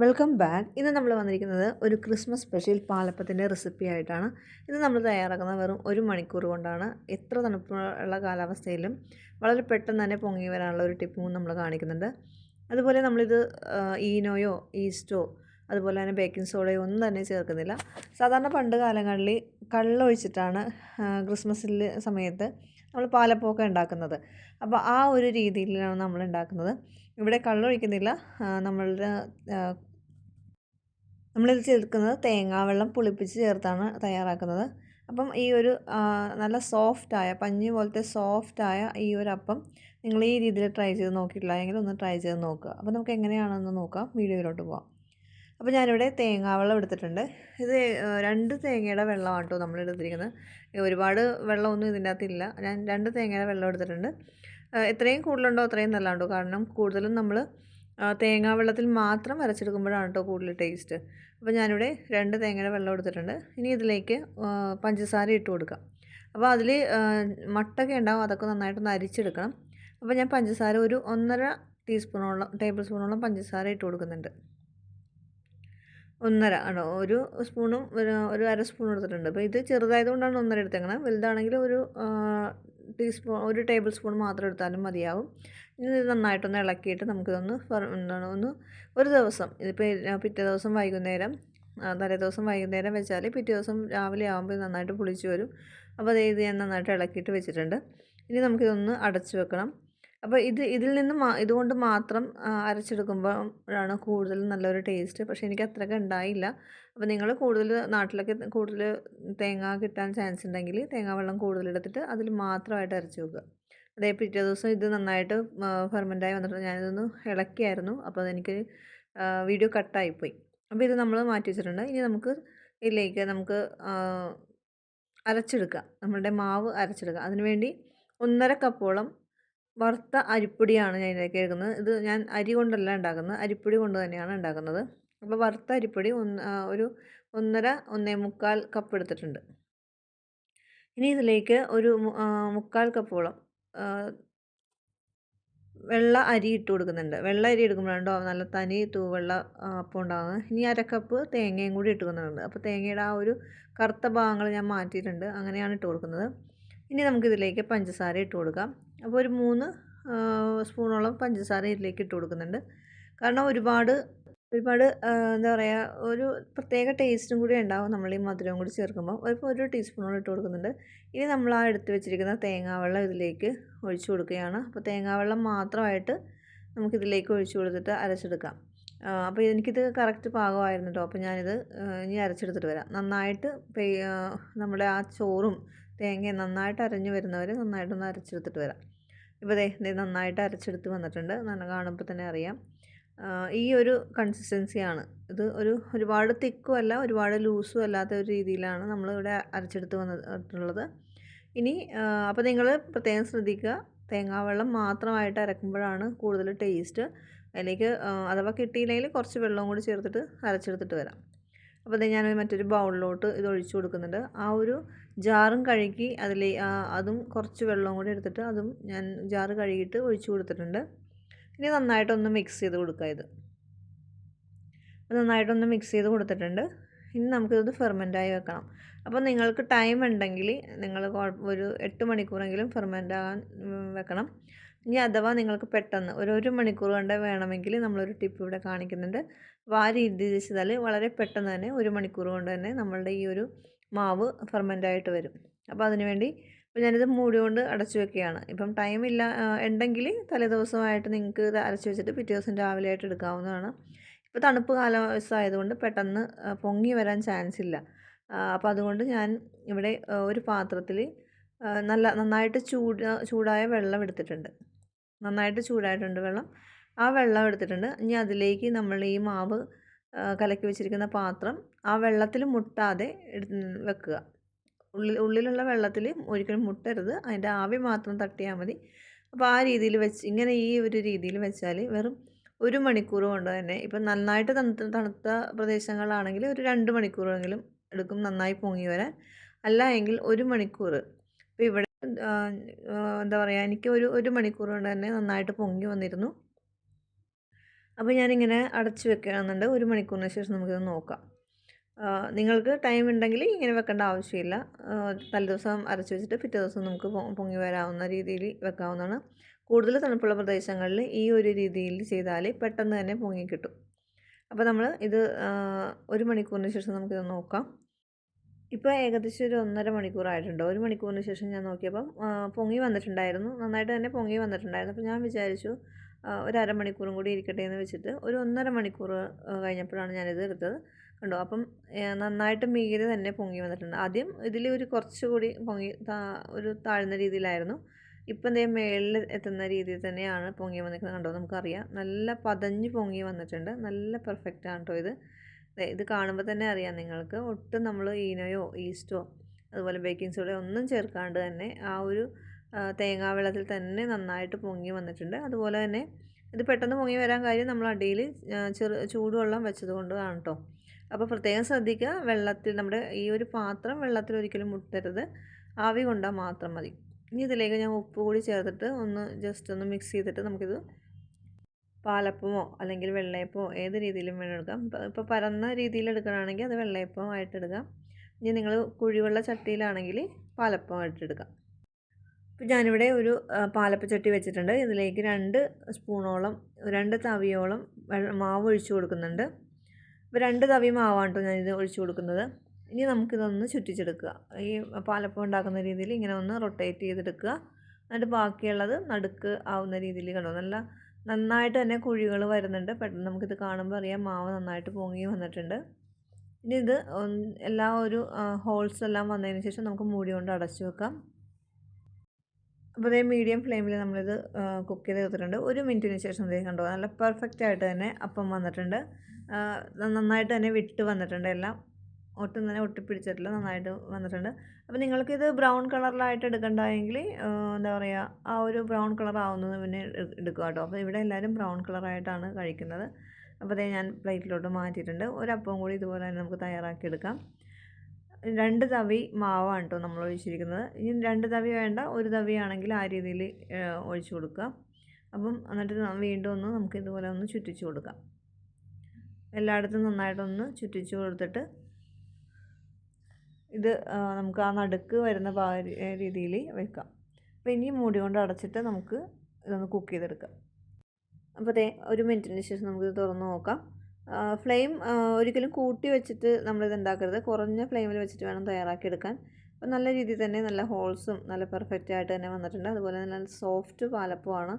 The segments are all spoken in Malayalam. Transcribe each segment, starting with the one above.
Welcome back. ഇന്ന് നമ്മൾ വന്നിരിക്കുന്നത് ഒരു ക്രിസ്മസ് സ്പെഷ്യൽ പാലപ്പത്തിന്റെ റെസിപ്പി ആയിട്ടാണ്. ഇത് നമ്മൾ തയ്യാറാക്കുന്നത് വെറും ഒരു മണിക്കൂർ കൊണ്ടാണ്. എത്ര തണുപ്പുള്ള കാലാവസ്ഥയിലും വളരെ പെട്ടെന്ന് തന്നെ പൊങ്ങി വരാനുള്ള ഒരു ടിപ്പും നമ്മൾ കാണിക്കുന്നുണ്ട്. അതുപോലെ നമ്മളിത് ഈനോയോ ഈസ്റ്റോ അതുപോലെ തന്നെ ബേക്കിംഗ് സോഡയോ ഒന്നും തന്നെ ചേർക്കുന്നില്ല. സാധാരണ പണ്ട് കാലങ്ങളിൽ കള്ളൊഴിച്ചിട്ടാണ് ക്രിസ്മസിൽ സമയത്ത് നമ്മൾ പാലപ്പമൊക്കെ ഉണ്ടാക്കുന്നത്. അപ്പോൾ ആ ഒരു രീതിയിലാണ് നമ്മൾ ഉണ്ടാക്കുന്നത്. ഇവിടെ കള്ളൊഴിക്കുന്നില്ല. നമ്മളുടെ നമ്മളിത് ചേർക്കുന്നത് തേങ്ങാവെള്ളം പുളിപ്പിച്ച് ചേർത്താണ് തയ്യാറാക്കുന്നത്. അപ്പം ഈ ഒരു നല്ല സോഫ്റ്റായ പഞ്ഞി പോലത്തെ സോഫ്റ്റായ ഈ ഒരു അപ്പം നിങ്ങൾ ഈ രീതിയിൽ ട്രൈ ചെയ്ത് നോക്കിയിട്ടില്ല. എങ്കിൽ ഒന്ന് ട്രൈ ചെയ്ത് നോക്കുക. അപ്പോൾ നമുക്ക് എങ്ങനെയാണെന്ന് നോക്കാം. വീഡിയോയിലോട്ട് പോവാം. അപ്പോൾ ഞാനിവിടെ തേങ്ങാവെള്ളം എടുത്തിട്ടുണ്ട്. ഇത് രണ്ട് തേങ്ങയുടെ വെള്ളമാണ് കേട്ടോ ഈ ഒരുപാട് വെള്ളമൊന്നും ഇതിന്റെ അകത്തില്ല ഞാൻ രണ്ട് തേങ്ങയുടെ വെള്ളം എടുത്തിട്ടുണ്ട്. എത്രയും കൂടുതലുണ്ടോ അത്രയും നല്ല കേട്ടോ കാരണം കൂടുതലും നമ്മൾ തേങ്ങാ വെള്ളത്തിൽ മാത്രം അരച്ചെടുക്കുമ്പോഴാണ് കേട്ടോ കൂടുതൽ ടേസ്റ്റ് അപ്പോൾ ഞാനിവിടെ രണ്ട് തേങ്ങയുടെ വെള്ളം എടുത്തിട്ടുണ്ട്. ഇനി ഇതിലേക്ക് പഞ്ചസാര ഇട്ട് കൊടുക്കാം. അപ്പോൾ അതിൽ മട്ടൊക്കെ ഉണ്ടാവും അതൊക്കെ നന്നായിട്ടൊന്ന് അരിച്ചെടുക്കണം. അപ്പോൾ ഞാൻ പഞ്ചസാര ഒരു ഒന്നര ടീസ്പൂണോളം ടേബിൾ സ്പൂണോളം പഞ്ചസാര ഇട്ട് കൊടുക്കുന്നുണ്ട്. ഒന്നര ആണോ? ഒരു സ്പൂണും ഒരു അര സ്പൂൺ എടുത്തിട്ടുണ്ട്. അപ്പോൾ ഇത് ചെറുതായതുകൊണ്ടാണ് ഒന്നര എടുത്തേക്കണം. വലുതാണെങ്കിൽ ഒരു ടീസ്പൂൺ ഒരു ടേബിൾ സ്പൂൺ മാത്രം എടുത്താലും മതിയാവും. ഇനി ഇത് നന്നായിട്ടൊന്ന് ഇളക്കിയിട്ട് നമുക്കിതൊന്ന് എന്താണ് ഒന്ന് ഒരു ദിവസം ഇതിപ്പോൾ പിറ്റേ ദിവസം വൈകുന്നേരം തലേ ദിവസം വൈകുന്നേരം വെച്ചാൽ പിറ്റേ ദിവസം രാവിലെ ആകുമ്പോൾ നന്നായിട്ട് പുളിച്ച് വരും. അപ്പോൾ അതേ ഇത് ഞാൻ നന്നായിട്ട് ഇളക്കിയിട്ട് വെച്ചിട്ടുണ്ട്. ഇനി നമുക്കിതൊന്ന് അടച്ചു വെക്കണം. അപ്പോൾ ഇത് ഇതിൽ നിന്ന് മാ ഇതുകൊണ്ട് മാത്രം അരച്ചെടുക്കുമ്പോഴാണ് കൂടുതൽ നല്ലൊരു ടേസ്റ്റ് പക്ഷേ എനിക്ക് അത്രയ്ക്ക് ഉണ്ടായില്ല. അപ്പോൾ നിങ്ങൾ കൂടുതൽ നാട്ടിലൊക്കെ കൂടുതൽ തേങ്ങ കിട്ടാൻ ചാൻസ് ഉണ്ടെങ്കിൽ തേങ്ങാ വെള്ളം കൂടുതലെടുത്തിട്ട് അതിൽ മാത്രമായിട്ട് അരച്ച് വെക്കുക. അതേ പിറ്റേ ദിവസം ഇത് നന്നായിട്ട് ഫെർമെന്റായി വന്നിട്ട് ഞാനിതൊന്ന് ഇളക്കിയായിരുന്നു. അപ്പോൾ അതെനിക്ക് വീഡിയോ കട്ടായിപ്പോയി അപ്പോൾ ഇത് നമ്മൾ മാറ്റി വെച്ചിട്ടുണ്ട്. ഇനി നമുക്ക് ഇതിലേക്ക് നമുക്ക് അരച്ചെടുക്കുക അരച്ചെടുക്കാം. നമ്മളുടെ മാവ് അരച്ചെടുക്കാം. അതിനുവേണ്ടി ഒന്നര കപ്പോളം വറുത്ത അരിപ്പൊടിയാണ് ഞാൻ ഇതിലേക്ക് എടുക്കുന്നത്. ഇത് ഞാൻ അരി കൊണ്ടല്ല ഉണ്ടാക്കുന്നത്. അരിപ്പൊടി കൊണ്ട് തന്നെയാണ് ഉണ്ടാക്കുന്നത്. അപ്പോൾ വറുത്ത അരിപ്പൊടി ഒന്ന് ഒരു ഒന്നര ഒന്നേ മുക്കാൽ കപ്പ് എടുത്തിട്ടുണ്ട്. ഇനി ഇതിലേക്ക് ഒരു മുക്കാൽ കപ്പോളം വെള്ള അരി ഇട്ട് കൊടുക്കുന്നുണ്ട്. വെള്ള അരി എടുക്കുമ്പോഴാണ് നല്ല തനി തൂവെള്ള അപ്പം ഉണ്ടാകുന്നത്. ഇനി അരക്കപ്പ് കപ്പ് തേങ്ങയും കൂടി ഇട്ട് കൊടുക്കുന്നുണ്ട്. അപ്പോൾ തേങ്ങയുടെ ആ ഒരു കറുത്ത ഭാഗങ്ങൾ ഞാൻ മാറ്റിയിട്ടുണ്ട്. അങ്ങനെയാണ് ഇട്ട് കൊടുക്കുന്നത്. ഇനി നമുക്കിതിലേക്ക് പഞ്ചസാര ഇട്ട് കൊടുക്കാം. അപ്പോൾ ഒരു മൂന്ന് സ്പൂണോളം പഞ്ചസാര ഇതിലേക്ക് ഇട്ട് കൊടുക്കുന്നുണ്ട്. കാരണം ഒരുപാട് ഒരുപാട് എന്താ പറയുക ഒരു പ്രത്യേക ടേസ്റ്റും കൂടി ഉണ്ടാവും നമ്മൾ ഈ മധുരവും കൂടി ചേർക്കുമ്പോൾ ഇപ്പോൾ ഒരു ടീസ്പൂണോളം ഇട്ട് കൊടുക്കുന്നുണ്ട്. ഇനി നമ്മൾ ആ എടുത്ത് വെച്ചിരിക്കുന്ന തേങ്ങാവെള്ളം ഇതിലേക്ക് ഒഴിച്ചു കൊടുക്കുകയാണ്. അപ്പോൾ തേങ്ങാവെള്ളം മാത്രമായിട്ട് നമുക്കിതിലേക്ക് ഒഴിച്ചു കൊടുത്തിട്ട് അരച്ചെടുക്കാം. അപ്പോൾ എനിക്കിത് കറക്റ്റ് പാകമായിരുന്നു കേട്ടോ. അപ്പോൾ ഞാനിത് ഇനി അരച്ചെടുത്തിട്ട് വരാം. നന്നായിട്ട് നമ്മുടെ ആ ചോറും തേങ്ങയും നന്നായിട്ട് അരഞ്ഞു വരുന്നവർ നന്നായിട്ടൊന്ന് അരച്ചെടുത്തിട്ട് വരാം. ഇപ്പോൾ ദേ നന്നായിട്ട് അരച്ചെടുത്ത് വന്നിട്ടുണ്ട്. നല്ല കാണുമ്പോൾ തന്നെ അറിയാം. ഈ ഒരു കൺസിസ്റ്റൻസിയാണ് ഇത് ഒരു ഒരുപാട് തിക്കും അല്ല ഒരുപാട് ലൂസും അല്ലാത്ത ഒരു രീതിയിലാണ് നമ്മളിവിടെ അരച്ചെടുത്ത് വന്നിട്ടുള്ളത്. ഇനി അപ്പോൾ നിങ്ങൾ പ്രത്യേകം ശ്രദ്ധിക്കുക. തേങ്ങാവെള്ളം മാത്രമായിട്ട് അരക്കുമ്പോഴാണ് കൂടുതൽ ടേസ്റ്റ് അതിലേക്ക് അഥവാ കിട്ടിയില്ലെങ്കിൽ കുറച്ച് വെള്ളവും കൂടി ചേർത്തിട്ട് അരച്ചെടുത്തിട്ട് വരാം. അപ്പോൾ അത് ഞാൻ മറ്റൊരു ബൗളിലോട്ട് ഇത് ഒഴിച്ചു കൊടുക്കുന്നുണ്ട്. ആ ഒരു ജാറും കഴുകി അതിൽ അതും കുറച്ച് വെള്ളവും കൂടി എടുത്തിട്ട് അതും ഞാൻ ജാറ് കഴുകിയിട്ട് ഒഴിച്ചു കൊടുത്തിട്ടുണ്ട്. ഇനി നന്നായിട്ടൊന്ന് മിക്സ് ചെയ്ത് കൊടുക്കുക ഇത്. നന്നായിട്ടൊന്ന് മിക്സ് ചെയ്ത് കൊടുത്തിട്ടുണ്ട്. ഇനി നമുക്കിത് ഫെർമെന്റായി വെക്കണം. അപ്പോൾ നിങ്ങൾക്ക് ടൈം ഉണ്ടെങ്കിൽ നിങ്ങൾ ഒരു എട്ട് മണിക്കൂറെങ്കിലും ഫെർമെന്റ് ആകാൻ വെക്കണം. ഇനി അഥവാ നിങ്ങൾക്ക് പെട്ടെന്ന് ഒരു ഒരു മണിക്കൂർ കൊണ്ട് വേണമെങ്കിൽ നമ്മളൊരു ടിപ്പ് ഇവിടെ കാണിക്കുന്നുണ്ട്. അപ്പോൾ ആ രീതി ചെയ്താൽ വളരെ പെട്ടെന്ന് തന്നെ ഒരു മണിക്കൂർ കൊണ്ട് തന്നെ നമ്മളുടെ ഈ ഒരു മാവ് ഫെർമെന്റായിട്ട് വരും. അപ്പോൾ അതിനുവേണ്ടി ഇപ്പോൾ ഞാനിത് മൂടി കൊണ്ട് അടച്ചു വെക്കുകയാണ്. ഇപ്പം ടൈമില്ല ഉണ്ടെങ്കിൽ തലേദിവസമായിട്ട് നിങ്ങൾക്ക് ഇത് അരച്ചു വെച്ചിട്ട് പിറ്റേ ദിവസം രാവിലെ ആയിട്ട് എടുക്കാവുന്നതാണ്. ഇപ്പോൾ തണുപ്പ് കാലാവസ്ഥ പെട്ടെന്ന് പൊങ്ങി വരാൻ ചാൻസ് ഇല്ല. അപ്പോൾ അതുകൊണ്ട് ഞാൻ ഇവിടെ ഒരു പാത്രത്തിൽ നല്ല നന്നായിട്ട് ചൂട് ചൂടായ വെള്ളം എടുത്തിട്ടുണ്ട്. നന്നായിട്ട് ചൂടായിട്ടുണ്ട് വെള്ളം. ആ വെള്ളം എടുത്തിട്ടുണ്ട്. ഇനി അതിലേക്ക് നമ്മൾ ഈ മാവ് കലക്കി വെച്ചിരിക്കുന്ന പാത്രം ആ വെള്ളത്തിൽ മുട്ടാതെ വെക്കുക. ഉള്ളിൽ ഉള്ളിലുള്ള വെള്ളത്തിൽ ഒരിക്കലും മുട്ടരുത്. അതിന്റെ ആവി മാത്രം തട്ടിയാൽ മതി. അപ്പോൾ ആ രീതിയിൽ വെച്ച് ഇങ്ങനെ ഈ ഒരു രീതിയിൽ വെച്ചാൽ വെറും ഒരു മണിക്കൂർ കൊണ്ട് തന്നെ ഇപ്പം നന്നായിട്ട് തണുത്ത തണുത്ത പ്രദേശങ്ങളാണെങ്കിൽ ഒരു രണ്ട് മണിക്കൂറെങ്കിലും എടുക്കും നന്നായി പൊങ്ങി വരാൻ. അല്ല എങ്കിൽ ഒരു മണിക്കൂർ. ഇപ്പോൾ ഇവിടെ എന്താ പറയുക എനിക്ക് ഒരു ഒരു മണിക്കൂർ കൊണ്ട് തന്നെ നന്നായിട്ട് പൊങ്ങി വന്നിരുന്നു. അപ്പോൾ ഞാനിങ്ങനെ അടച്ച് വെക്കുകയാണെന്നുണ്ട് ഒരു മണിക്കൂറിന് ശേഷം നമുക്കിത് നോക്കാം. നിങ്ങൾക്ക് ടൈം ഉണ്ടെങ്കിൽ ഇങ്ങനെ വെക്കേണ്ട ആവശ്യമില്ല. തലേദിവസം അരച്ച് വെച്ചിട്ട് പിറ്റേ ദിവസം നമുക്ക് പൊങ്ങി വരാവുന്ന രീതിയിൽ വെക്കാവുന്നതാണ്. കൂടുതൽ തണുപ്പുള്ള പ്രദേശങ്ങളിൽ ഈ ഒരു രീതിയിൽ ചെയ്താൽ പെട്ടെന്ന് തന്നെ പൊങ്ങി കിട്ടും. അപ്പോൾ നമ്മൾ ഇത് ഒരു മണിക്കൂറിന് ശേഷം നമുക്കിത് നോക്കാം. ഇപ്പോൾ ഏകദേശം ഒരു ഒന്നര മണിക്കൂറായിട്ടുണ്ട് ഒരു മണിക്കൂറിന് ശേഷം ഞാൻ നോക്കിയപ്പം പൊങ്ങി വന്നിട്ടുണ്ടായിരുന്നു. നന്നായിട്ട് തന്നെ പൊങ്ങി വന്നിട്ടുണ്ടായിരുന്നു. അപ്പോൾ ഞാൻ വിചാരിച്ചു ഒരു അരമണിക്കൂറും കൂടി ഇരിക്കട്ടെ എന്ന് വെച്ചിട്ട് ഒരു ഒന്നര മണിക്കൂർ കഴിഞ്ഞപ്പോഴാണ് ഞാനിത് എടുത്തത്. കണ്ടോ? അപ്പം നന്നായിട്ട് മീര് തന്നെ പൊങ്ങി വന്നിട്ടുണ്ട്. ആദ്യം ഇതിൽ ഒരു കുറച്ചുകൂടി പൊങ്ങി ഒരു താഴ്ന്ന രീതിയിലായിരുന്നു. ഇപ്പം ദേ മേളിൽ എത്തുന്ന രീതിയിൽ തന്നെയാണ് പൊങ്ങി വന്നിരിക്കുന്നത്. കണ്ടോ? നമുക്കറിയാം. നല്ല പതഞ്ഞ് പൊങ്ങി വന്നിട്ടുണ്ട്. നല്ല പെർഫെക്റ്റ് ആണ് കേട്ടോ ഇത്. ഇത് കാണുമ്പോൾ തന്നെ അറിയാം നിങ്ങൾക്ക്. ഒട്ടും നമ്മൾ ഈനോയോ ഈസ്റ്റോ അതുപോലെ ബേക്കിംഗ് സോഡയോ ഒന്നും ചേർക്കാണ്ട് തന്നെ ആ ഒരു തേങ്ങാ വെള്ളത്തിൽ തന്നെ നന്നായിട്ട് പൊങ്ങി വന്നിട്ടുണ്ട്. അതുപോലെ തന്നെ ഇത് പെട്ടെന്ന് പൊങ്ങി വരാൻ കാര്യം നമ്മൾ അടിയിൽ ചെറു ചൂടുവെള്ളം വെച്ചത് കൊണ്ടാണ് കേട്ടോ അപ്പോൾ പ്രത്യേകം ശ്രദ്ധിക്കുക വെള്ളത്തിൽ നമ്മുടെ ഈ ഒരു പാത്രം വെള്ളത്തിൽ ഒരിക്കലും മുട്ടരുത്. ആവി കൊണ്ടാൽ മാത്രം മതി. ഇനി ഇതിലേക്ക് ഞാൻ ഉപ്പ് കൂടി ചേർത്തിട്ട് ഒന്ന് ജസ്റ്റ് ഒന്ന് മിക്സ് ചെയ്തിട്ട് നമുക്കിത് പാലപ്പമോ അല്ലെങ്കിൽ വെള്ളയപ്പമോ ഏത് രീതിയിലും വേണം എടുക്കാം. ഇപ്പോൾ പരന്ന രീതിയിൽ എടുക്കുകയാണെങ്കിൽ അത് വെള്ളയപ്പം ആയിട്ട് എടുക്കാം. ഇനി നിങ്ങൾ കുഴിവെള്ള ചട്ടിയിലാണെങ്കിൽ പാലപ്പം ആയിട്ട് എടുക്കാം. ഇപ്പോൾ ഞാനിവിടെ ഒരു പാലപ്പച്ചട്ടി വെച്ചിട്ടുണ്ട്. ഇതിലേക്ക് രണ്ട് സ്പൂണോളം രണ്ട് തവിയോളം മാവ് ഒഴിച്ചു കൊടുക്കുന്നുണ്ട്. ഇപ്പോൾ രണ്ട് തവി മാവാണ് കേട്ടോ ഞാനിത് ഒഴിച്ചു കൊടുക്കുന്നത്. ഇനി നമുക്കിതൊന്ന് ചുറ്റിച്ചെടുക്കുക. ഈ പാലപ്പം ഉണ്ടാക്കുന്ന രീതിയിൽ ഇങ്ങനെ ഒന്ന് റൊട്ടേറ്റ് ചെയ്തെടുക്കുക. എന്നിട്ട് ബാക്കിയുള്ളത് നടുക്ക് ആവുന്ന രീതിയിൽ കണ്ടോ? നല്ല നന്നായിട്ട് തന്നെ കുഴികൾ വരുന്നുണ്ട്. പെട്ടെന്ന് നമുക്കിത് കാണുമ്പോൾ അറിയാം മാവ് നന്നായിട്ട് പൊങ്ങി വന്നിട്ടുണ്ട്. ഇനി ഇത് എല്ലാ ഒരു ഹോൾസ് എല്ലാം വന്നതിന് ശേഷം നമുക്ക് മൂടി കൊണ്ട് അടച്ചു വെക്കാം. അപ്പോൾ ഇതേ മീഡിയം ഫ്ലെയിമിൽ നമ്മളിത് കുക്ക് ചെയ്ത് എടുത്തിട്ടുണ്ട്. ഒരു മിനിറ്റിന് ശേഷം ഇതേ കണ്ടോ നല്ല പെർഫെക്റ്റ് ആയിട്ട് തന്നെ അപ്പം വന്നിട്ടുണ്ട്. നന്നായിട്ട് തന്നെ വിട്ട് വന്നിട്ടുണ്ട് എല്ലാം. ഒട്ടും തന്നെ ഒട്ടിപ്പിടിച്ചിട്ടില്ല നന്നായിട്ട് വന്നിട്ടുണ്ട്. അപ്പോൾ നിങ്ങൾക്കിത് ബ്രൗൺ കളറിലായിട്ട് എടുക്കണ്ടായെങ്കിൽ എങ്കിൽ എന്താ പറയുക ആ ഒരു ബ്രൗൺ കളർ ആവുന്നത് പിന്നെ എട്- എടുക്കുക കേട്ടോ. അപ്പോൾ ഇവിടെ എല്ലാവരും ബ്രൗൺ കളറായിട്ടാണ് കഴിക്കുന്നത്. അപ്പോൾ അതേ ഞാൻ പ്ലേറ്റിലോട്ട് മാറ്റിയിട്ടുണ്ട്. ഒരപ്പം കൂടി ഇതുപോലെ തന്നെ നമുക്ക് തയ്യാറാക്കി എടുക്കാം. രണ്ട് തവി മാവാണ് കേട്ടോ നമ്മൾ ഒഴിച്ചിരിക്കുന്നത്. ഇനി രണ്ട് തവി വേണ്ട ഒരു തവി ആണെങ്കിൽ ആ രീതിയിൽ ഒഴിച്ചു കൊടുക്കുക. അപ്പം എന്നിട്ട് വീണ്ടും ഒന്ന് നമുക്ക് ഇതുപോലെ ഒന്ന് ചുറ്റിച്ചു കൊടുക്കാം. എല്ലായിടത്തും നന്നായിട്ടൊന്ന് ചുറ്റിച്ചു കൊടുത്തിട്ട് ഇത് നമുക്ക് ആ നടുക്ക് വരുന്ന രീതിയിൽ വെക്കാം. അപ്പോൾ ഇനി മൂടി കൊണ്ട് അടച്ചിട്ട് നമുക്ക് ഇതൊന്ന് കുക്ക് ചെയ്തെടുക്കാം. അപ്പോൾ ദേ ഒരു മിനിറ്റിന് ശേഷം നമുക്കിത് തുറന്ന് നോക്കാം. ഫ്ലെയിം ഒരിക്കലും കൂട്ടി വെച്ചിട്ട് നമ്മളിത് ഉണ്ടാക്കരുത് കുറഞ്ഞ ഫ്ലെയിമിൽ വെച്ചിട്ട് വേണം തയ്യാറാക്കിയെടുക്കാൻ. അപ്പോൾ നല്ല രീതിയിൽ തന്നെ നല്ല ഹോൾസും നല്ല പെർഫെക്റ്റ് ആയിട്ട് തന്നെ വന്നിട്ടുണ്ട്. അതുപോലെ തന്നെ നല്ല സോഫ്റ്റ് പാലപ്പമാണ്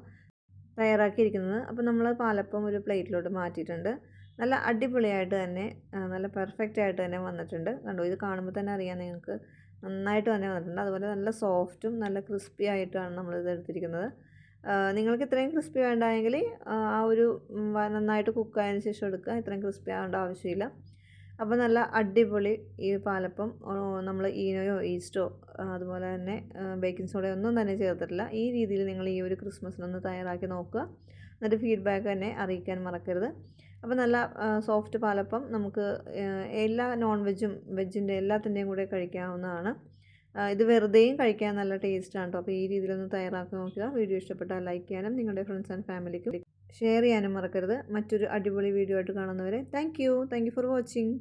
തയ്യാറാക്കിയിരിക്കുന്നത്. അപ്പോൾ നമ്മൾ പാലപ്പം ഒരു പ്ലേറ്റിലോട്ട് മാറ്റിയിട്ടുണ്ട്. നല്ല അടിപൊളിയായിട്ട് തന്നെ നല്ല പെർഫെക്റ്റ് ആയിട്ട് തന്നെ വന്നിട്ടുണ്ട്. കണ്ടോ ഇത് കാണുമ്പോൾ തന്നെ അറിയാം നിങ്ങൾക്ക്. നന്നായിട്ട് തന്നെ വന്നിട്ടുണ്ട്. അതുപോലെ നല്ല സോഫ്റ്റും നല്ല ക്രിസ്പി ആയിട്ടാണ് നമ്മളിത് എടുത്തിരിക്കുന്നത്. നിങ്ങൾക്ക് ഇത്രയും ക്രിസ്പി വേണ്ടായെങ്കിൽ ആ ഒരു നന്നായിട്ട് കുക്കായതിനു ശേഷം എടുക്കുക. ഇത്രയും ക്രിസ്പി ആവേണ്ട ആവശ്യമില്ല. അപ്പോൾ നല്ല അടിപൊളി ഈ പാലപ്പം നമ്മൾ ഈനോയോ ഈസ്റ്റോ അതുപോലെ തന്നെ ബേക്കിംഗ് സോഡയോ ഒന്നും തന്നെ ചേർത്തിട്ടില്ല. ഈ രീതിയിൽ നിങ്ങൾ ഈ ഒരു ക്രിസ്മസിനൊന്ന് തയ്യാറാക്കി നോക്കുക. എന്നിട്ട് ഫീഡ്ബാക്ക് തന്നെ അറിയിക്കാൻ മറക്കരുത്. അപ്പോൾ നല്ല സോഫ്റ്റ് പാലപ്പം നമുക്ക് എല്ലാ നോൺ വെജും വെജിന്റെ എല്ലാത്തിന്റെയും കൂടെ കഴിക്കാവുന്നതാണ്. ഇത് വെറുതെയും കഴിക്കാൻ നല്ല ടേസ്റ്റാണ് കേട്ടോ അപ്പോൾ ഈ രീതിയിലൊന്ന് തയ്യാറാക്കി നോക്കുക. വീഡിയോ ഇഷ്ടപ്പെട്ടാൽ ലൈക്ക് ചെയ്യാനും നിങ്ങളുടെ ഫ്രണ്ട്സ് ആൻഡ് ഫാമിലിക്ക് ഷെയർ ചെയ്യാനും മറക്കരുത്. മറ്റൊരു അടിപൊളി വീഡിയോ ആയിട്ട് കാണുന്നവരെ thank you thank you for watching